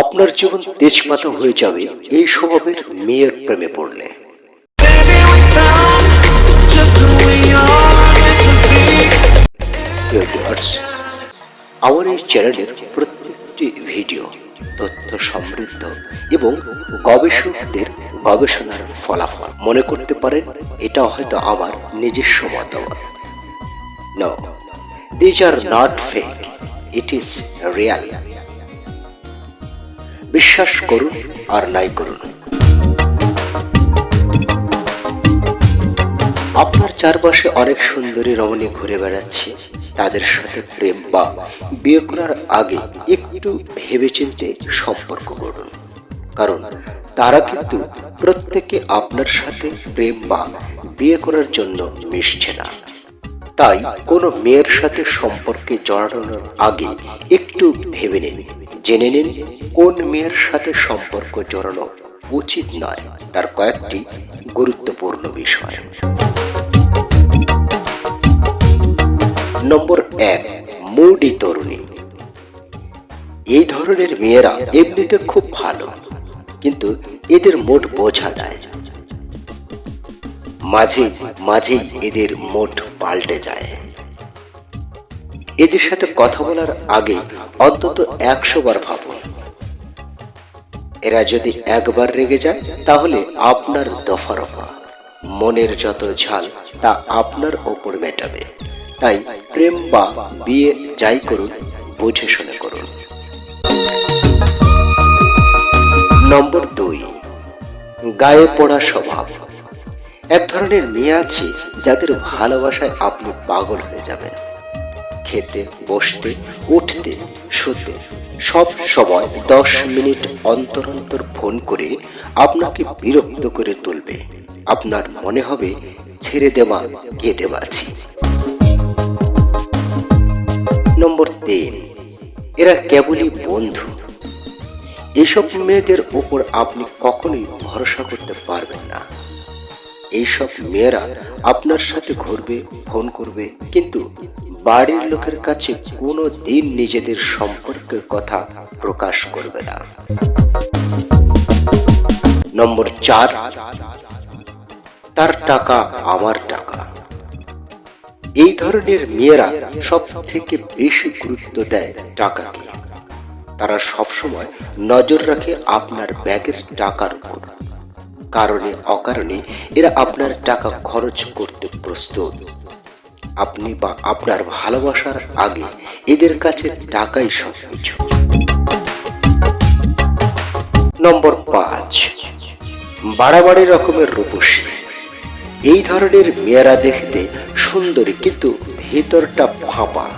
আপনার জীবন তেজপাতা হয়ে যাবে, এই স্বভাবের মেয়ের প্রেমে পড়লে। are আমার এই চ্যানেলের প্রত্যেকটি ভিডিও তথ্য সমৃদ্ধ এবং গবেষকদের গবেষণার ফলাফল। মনে করতে পারেন, এটা হয়তো আমার নিজস্ব মতামত। No these are not fake it is real বিশ্বাস করুন আর নাই করুন। আপনার চারপাশে অনেক সুন্দরী রমণী ঘুরে বেড়াচ্ছে। তাদের সাথে প্রেম বা বিয়ে করার আগে একটু ভেবেচিন্তে সম্পর্ক করুন কারণ তারা কিন্তু প্রত্যেকে আপনার সাথে প্রেম বা বিয়ে করার জন্য মিশছে না। তাই কোনো মেয়ের সাথে সম্পর্কে জড়ানোর আগে একটু ভেবে নিন। জেনে নিন, কোন মেয়ের সাথে সম্পর্ক জড়ানো উচিত নয়। তার কয়েকটি গুরুত্বপূর্ণ বিষয়। নম্বর এক, মুডি তরুণী। এই ধরনের মেয়েরা এমনিতে খুব ভালো, কিন্তু এদের মোট বোঝা দেয় মাঝে, মাঝেই এদের মোট পাল্টে যায়। এদের সাথে কথা বলার আগে অন্তত একশো বার ভাবুন। এরা যদি একবার রেগে যায়, তাহলে আপনার দফা রফা মনের যত ঝাল, তা আপনার ওপর মেটাবে। তাই প্রেম বা বিয়ে যাই করুন, বুঝে শুনে করুন। নম্বর দুই, গায়ে পড়া স্বভাব। এক ধরনের মেয়ে আছে যাদের ভালোবাসায় আপনি পাগল হয়ে যাবেন। খেতে, বসতে, উঠতে, শুতে। সব সময় দশ মিনিট অন্তর অন্তর ফোন করে আপনাকে বিরক্ত করে তুলবে। আপনার মনে হবে, ছেড়ে দেওয়া কেঁদে বাঁচি নম্বর তিন, এরা কেবলই বন্ধু। এইসব মেয়েদের উপর আপনি কখনোই ভরসা করতে পারবেন না। এইসব মেয়েরা আপনার সাথে ঘুরবে, ফোন করবে, কিন্তু বাড়ির লোকের কাছে কোনো দিন নিজেদের সম্পর্কের কথা প্রকাশ করবে না। নম্বর চার, তার টাকা আমার টাকা। এই ধরনের মেয়েরা সব থেকে বেশি গুরুত্ব দেয় টাকাকে। তারা সবসময় নজর রাখে আপনার ব্যাগের টাকার উপর। কারণে অকারণে এরা আপনার টাকা খরচ করতে প্রস্তুত। আপনি বা আপনার ভালোবাসার আগে এদের কাছে টাকাই সব কিছু। নম্বর পাঁচ, বাড়াবাড়ি রকমের রূপসী। এই ধরনের মেয়েরা দেখতে সুন্দরী, কিন্তু ভেতরটা ফাঁপা।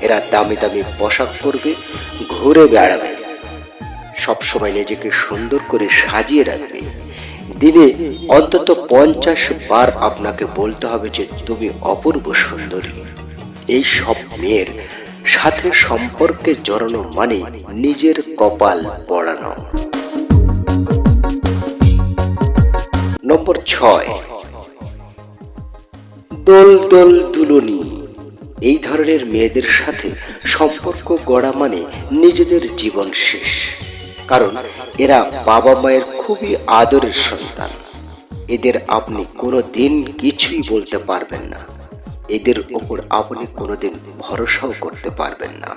এরা দামি দামি পোশাক পরবে, ঘুরে বেড়াবে। সবসময় নিজেকে সুন্দর করে সাজিয়ে রাখবে। দিনে অন্তত পঞ্চাশ বার আপনাকে বলতে হবে যে তুমি অপূর্ব সুন্দরী। এই সব মেয়ের সাথে সম্পর্কে জড়ানো মানে নিজের কপাল পড়ানো নম্বর ছয়। দোল দোল দুলনি। এই ধরনের মেয়েদের সাথে সম্পর্ক গড়া মানে নিজেদের জীবন শেষ। কারণ এরা বাবা মায়ের খুবই আদরের সন্তান। এদের আপনি কোনো দিন কিছুই বলতে পারবেন না। এদের ওপর আপনি কোনোদিন ভরসাও করতে পারবেন না।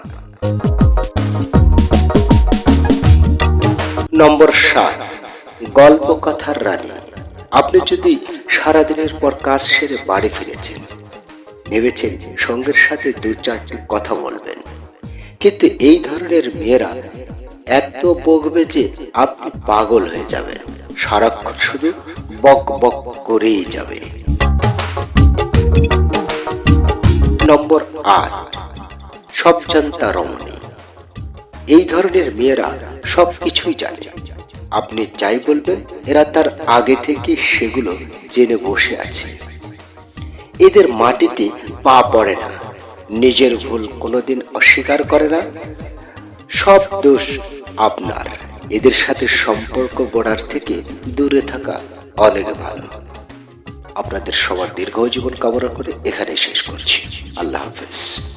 নম্বর সাত গল্প কথার রানী। আপনি যদি সারাদিনের পর কাজ সেরে বাড়ি ফিরেছেন, ভেবেছেন সঙ্গের সাথে দু চারটি কথা বলবেন। কিন্তু এই ধরনের মেয়েরা এত বকবে যে আপনি পাগল হয়ে যাবেন। সারাক্ষণ শুধু বক বক করেই যাবে। নম্বর আট সব জানতা রমণী। এই ধরনের মেয়েরা সব কিছুই জানে। আপনি যাই বলবেন, এরা তার আগে থেকে সেগুলো জেনে বসে আছে। এদের মাটিতে পা পড়ে না। নিজের ভুল কোনোদিন অস্বীকার করে না। সব দোষ আপনার। এদের সাথে সম্পর্ক গড়ার থেকে দূরে থাকা অনেক ভালো। আপনাদের সবার দীর্ঘ জীবন কামনা করে এখানে শেষ করছি। আল্লাহ হাফেজ।